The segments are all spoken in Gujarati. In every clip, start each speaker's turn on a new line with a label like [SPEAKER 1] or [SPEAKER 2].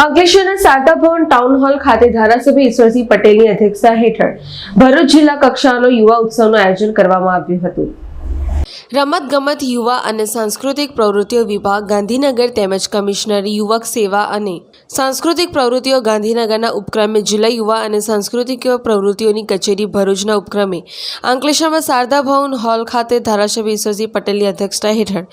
[SPEAKER 1] અંકલેશ્વરના સારદા ભવન ટાઉન હોલ ખાતે ધારાસભ્ય ઈશ્વરસિંહ પટેલની અધ્યક્ષતા હેઠળ ભરૂચ જિલ્લા કક્ષાનો યુવા ઉત્સવનું આયોજન કરવામાં આવ્યું હતું. રમત ગમત યુવા અને સાંસ્કૃતિક પ્રવૃત્તિઓ વિભાગ, ગાંધીનગર તેમજ કમિશનર, યુવક સેવા અને સાંસ્કૃતિક પ્રવૃત્તિઓ ગાંધીનગરના ઉપક્રમે જિલ્લા યુવા અને સાંસ્કૃતિક પ્રવૃત્તિઓની કચેરી ભરૂચના ઉપક્રમે. અંકલેશ્વરમાં શારદા ભવન હોલ ખાતે ધારાસભ્ય ઈશ્વરજી પટેલની અધ્યક્ષતા હેઠળ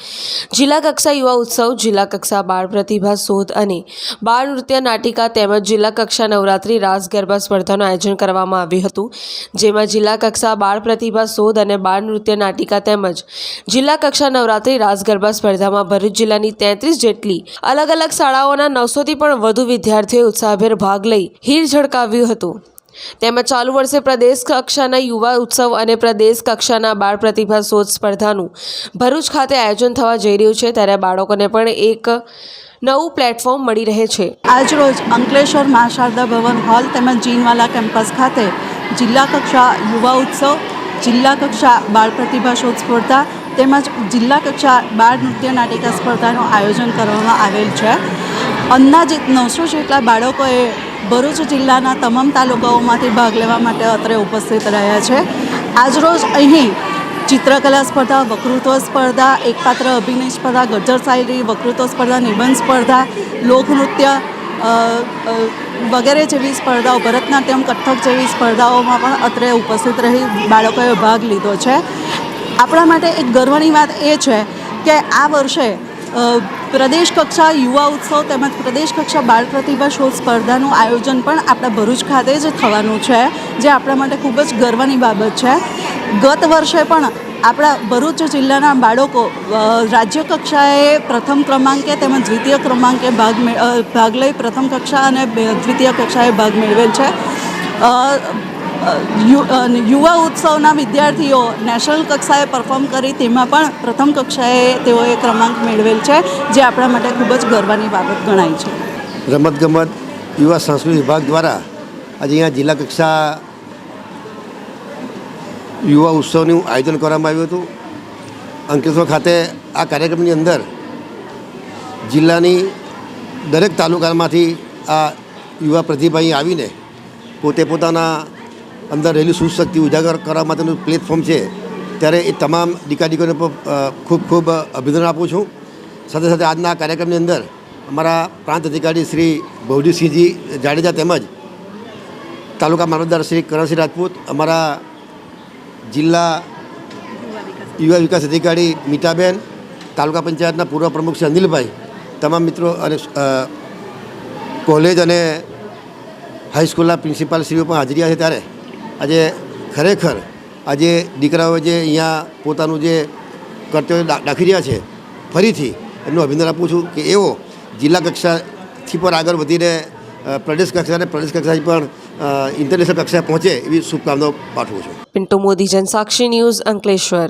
[SPEAKER 1] જિલ્લા કક્ષા યુવા ઉત્સવ, જિલ્લા કક્ષા બાળ પ્રતિભા શોધ અને બાળ નૃત્ય નાટિકા તેમજ જિલ્લા કક્ષા નવરાત્રી રાસ ગરબા સ્પર્ધાનું આયોજન કરવામાં આવ્યું હતું, જેમાં જિલ્લા કક્ષા બાળ પ્રતિભા શોધ અને બાળ નૃત્ય નાટિકા તેમજ જિલ્લા કક્ષા નવરાત્રી રાસ ગરબા સ્પર્ધામાં ભરૂચ જિલ્લાની તેત્રીસ જેટલી અલગ અલગ શાળાઓના નવસોથી પણ વધુ વિદ્યાર્થીઓએ ઉત્સાહભેર ભાગ લઈ હીર ઝળકાવ્યું હતું. તેમજ ચાલુ વર્ષે પ્રદેશ કક્ષાના યુવા ઉત્સવ અને પ્રદેશ કક્ષાના બાળ પ્રતિભા શોધ સ્પર્ધાનું ભરૂચ ખાતે આયોજન થવા જઈ રહ્યું છે, ત્યારે બાળકોને પણ એક નવું પ્લેટફોર્મ મળી રહે છે.
[SPEAKER 2] આજ રોજ અંકલેશ્વર મા શારદા ભવન હોલ તેમજ જીનવાલા કેમ્પસ ખાતે જિલ્લા કક્ષા યુવા ઉત્સવ જિલ્લા કક્ષા બાળ પ્રતિભા શોધ સ્પર્ધા તેમજ જિલ્લા કક્ષા બાળ નૃત્ય નાટિકા સ્પર્ધાનું આયોજન કરવામાં આવેલ છે. અંદાજે નવસો જેટલા બાળકોએ ભરૂચ જિલ્લાના તમામ તાલુકાઓમાંથી ભાગ લેવા માટે અત્રે ઉપસ્થિત રહ્યા છે. આજરોજ અહીં ચિત્રકલા સ્પર્ધા, વકૃત્વ સ્પર્ધા, એકપાત્ર અભિનય સ્પર્ધા ગજર શાયરી, વકૃત્વ સ્પર્ધા, નિબંધ સ્પર્ધા, લોકનૃત્ય વગેરે જેવી સ્પર્ધાઓ, ભરતનાટ્યમ, કથક જેવી સ્પર્ધાઓમાં પણ અત્રે ઉપસ્થિત રહી બાળકોએ ભાગ લીધો છે. આપણા માટે એક ગર્વની વાત એ છે કે આ વર્ષે પ્રદેશ કક્ષા યુવા ઉત્સવ તેમજ પ્રદેશ કક્ષા બાળ પ્રતિભા શોધ સ્પર્ધાનું આયોજન પણ આપણા ભરૂચ ખાતે જ થવાનું છે, જે આપણા માટે ખૂબ જ ગર્વની બાબત છે. ગત વર્ષે પણ આપણા ભરૂચ જિલ્લાના બાળકો રાજ્ય કક્ષાએ પ્રથમ ક્રમાંકે તેમજ દ્વિતીય ક્રમાંકે ભાગ ભાગ લઈ પ્રથમ કક્ષા અને દ્વિતીય કક્ષાએ ભાગ મેળવેલ છે. યુવા ઉત્સવના વિદ્યાર્થીઓ નેશનલ કક્ષાએ પરફોર્મ કરી તેમાં પણ પ્રથમ કક્ષાએ તેઓએ ક્રમાંક મેળવેલ છે, જે આપણા માટે ખૂબ જ ગર્વની બાબત ગણાય છે.
[SPEAKER 3] રમતગમત, યુવા સંસ્કૃતિ વિભાગ દ્વારા આજે અહીંયા જિલ્લા કક્ષા યુવા ઉત્સવનું આયોજન કરવામાં આવ્યું હતું. અંકલેશ્વર ખાતે આ કાર્યક્રમની અંદર જિલ્લાની દરેક તાલુકામાંથી આ યુવા પ્રતિભા અહીં આવીને પોતે પોતાના અંદર રહેલી સુશક્તિ ઉજાગર કરવા માટેનું પ્લેટફોર્મ છે ત્યારે એ તમામ દીકા દીકરીઓને ખૂબ ખૂબ અભિનંદન આપું છું. સાથે સાથે આજના કાર્યક્રમની અંદર અમારા પ્રાંત અધિકારી શ્રી ભવજીસિંહજી જાડેજા તેમજ તાલુકા મામલતદાર શ્રી કરણસિંહ રાજપૂત, અમારા જિલ્લા યુવા વિકાસ અધિકારી મીતાબેન તાલુકા પંચાયતના પૂર્વ પ્રમુખ શ્રી અનિલભાઈ, તમામ મિત્રો અને કોલેજ અને હાઈસ્કૂલના પ્રિન્સિપાલશ્રીઓ પણ હાજરી છે ત્યારે. આજે ખરેખર આજે દીકરાઓ જે અહીંયા પોતાનું જે કર્તવ્ય દાખી રહ્યા છે, ફરીથી એમનું અભિનંદન આપું છું કે એઓ જિલ્લા કક્ષાથી પણ આગળ વધીને પ્રદેશ કક્ષા અને પ્રદેશ કક્ષાથી પણ ઇન્ટરનેશનલ કક્ષાએ પહોંચે એવી શુભકામનાઓ પાઠવું છું.
[SPEAKER 1] પિન્ટુ મોદી, જનસાક્ષી ન્યૂઝ અંકલેશ્વર.